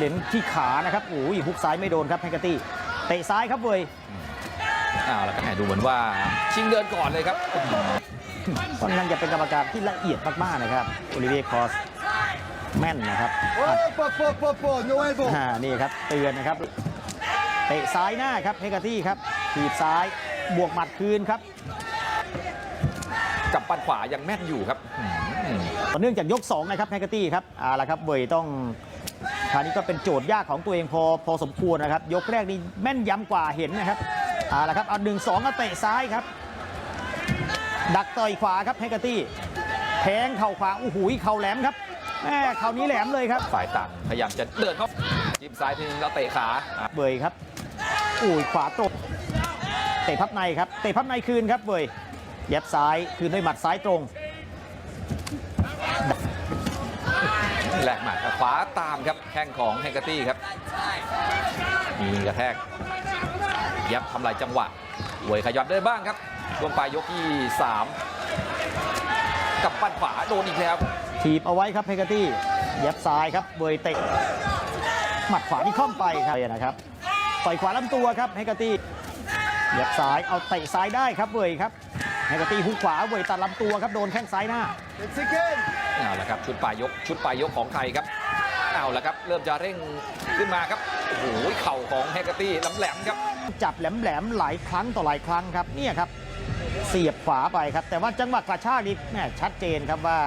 เหรียญที่ขานะครับโอ้ยฮุกซ้ายไม่โดนครับแฮกเกอร์ตี้เตะซ้ายครับเว้ยอ้าวแล้วก็แหมดูเหมือนว่าชิงเดินก่อนเลยครับค่อนข้างจะเป็นกรรมการที่ละเอียดมากๆนะครับโอลิเวียคอสแม่นนะครับ Opa, opa, opa, opa, no elbow. อ่านี่ครับเตือนนะครับเตะซ้ายหน้าครับเฮกเกอร์ตี้ครับถีบซ้ายบวกหมัดคืนครับกับ ปันขวายังแม่นอยู่ครับอืมต่อเนื่องจากยก2นะครับแฮกเกอร์ตี้ครับเอาละครับเวยต้องคราวนี้ก็เป็นโจทย์ยากของตัวเองพอพอสมควรนะครับ ยกแรกนี่แม่นยำกว่าเห็นนะครับเอาละครับเอาหนึ่งสองเอาเตะซ้ายครับ ดักต่อยขวาครับแฮกเกอร์ตี้แทงเข่าขวาโอ้โหเข่าแหลมครับแม่เข่านี้แหลมเลยครับฝ่ายต่างพยายามจะเดินเข้าจิ้มซ้ายทีนึงแล้วเตะขาอะเบยครับอุ้ยขวาตรงเตะพับในครับเตะพับในคืนครับเบยเย็บซ้ายคืนด้วยหมัดซ้ายตรงแหลกหมัดขวาตามครับแข้งของแฮงเกอร์ตี้ครับ มีกระแทก ยับทำลายจังหวะหวยขยับได้บ้างครับช่วงปลายยกที่ 3 กับปั้นขวาโดนอีกแล้วถีบเอาไว้ครับเพกาตี้เย็บซ้ายครับเบยเตะหมัดขวาที่ค่อมไปครับนะครับต่อยขวาลำตัวครับเฮกาตี้เย็บซ้ายเอาเตะซ้ายได้ครับเบยครับ เฮกาตี้หุกขวาเบยตัดลำตัวครับโดนแข้งซ้ายหน้า It's again. เอาละครับชุดปลายยกชุดปลายยกของไทยครับเอาละครับเริ่มจะเร่งขึ้นมาครับโอ้โหเข่าของแฮงเกอร์ตี้แหลมๆครับจับแหลมๆหลายครั้งต่อหลายครั้งครับเนี่ยครับเสียบขวาไปครับ แต่ว่าจังหวะกระชากนี่แม่ชัดเจนครับว่า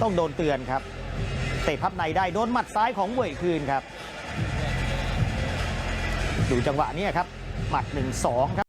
ต้องโดนเตือนครับเตะพับในได้โดนหมัดซ้ายของเวยคืนครับ ดูจังหวะเนี้ครับ หมัด1-2ครับ